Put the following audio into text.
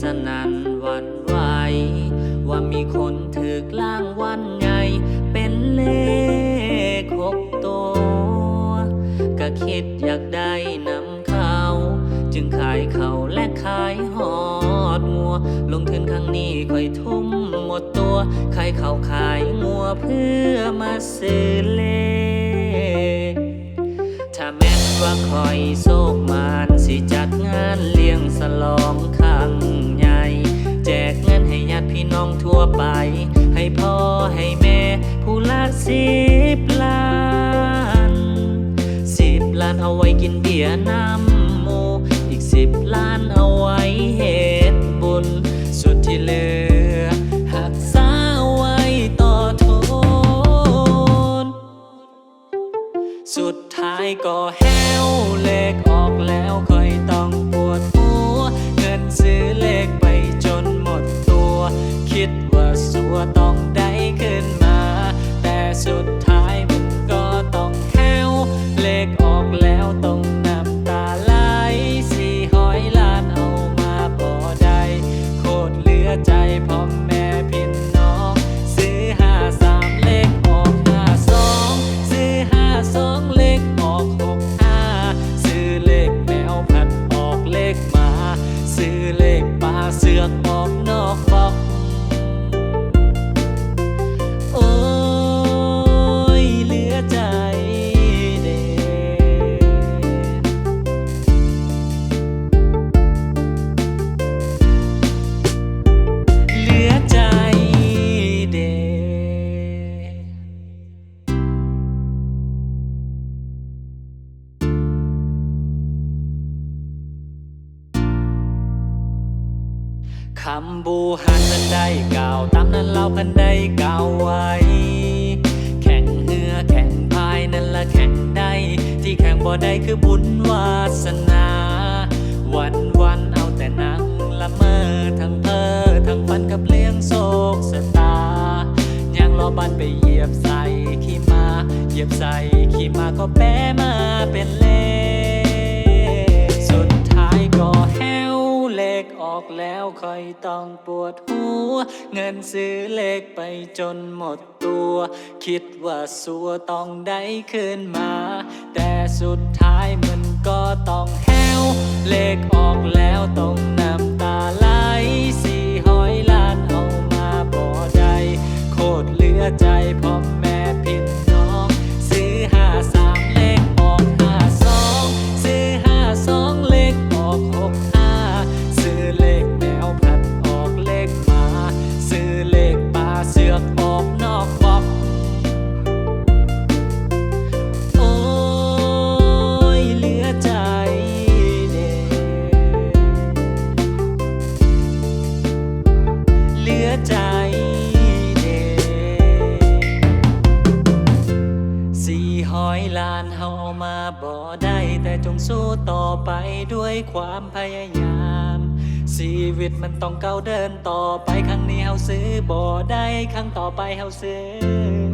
สนันวันไหว ว่ามีคนถือกล่างวันใหญ่เป็นเลขหกตัวก็คิดอยากได้นำเขา จึงขายเขาและขายหอดงัว ลงทุนครั้งนี้ค่อยทุ่มหมดตัวขายเขาขายงัวเพื่อมาซื้อเลขถ้าแม้นว่าคอยโศกมานสิจัดงานเลี้ยงสลองค ไปให้พ่อให้แม่ ผู้ละสิบล้าน สิบล้านเอาไว้กินเบียร์น้ำหมู อีกสิบล้านเอาไว้เฮ็ดบุญ สุดที่เหลือหักษาไว้ต่อทน สุดท้ายก็แห้ว คำบูหันนั้นได้เก่าตามนั้นเราพันได้เก่าไว้ แข่งเหือแข่งพายนั่นละแข่งได้ ที่แข่งบ่ได้คือบุญวาสนา วันวันเอาแต่นั่งละเมอทั้งเพ้อทั้งฝันกับเลี้ยงโศกสตายังรอบันไปเหยียบใส่ขี่มาเหยียบใส่ขี่มาก็แปะมาเป็นเลสุดท้ายก็แห้ว ออกแล้วคอยต้องปวดหัว เงินซื้อเลขไปจนหมดตัว คิดว่าสัวต้องได้คืนมา แต่สุดท้ายมันก็ต้องแหวเลขออกแล้วต้องน้ำตาไหล มาบ่ได้แต่จงสู้ต่อไปด้วยความพยายาม ชีวิตมันต้องก้าวเดินต่อไปครั้งนี้เฮาซื้อบ่ได้ครั้งต่อไปเฮาซื้อ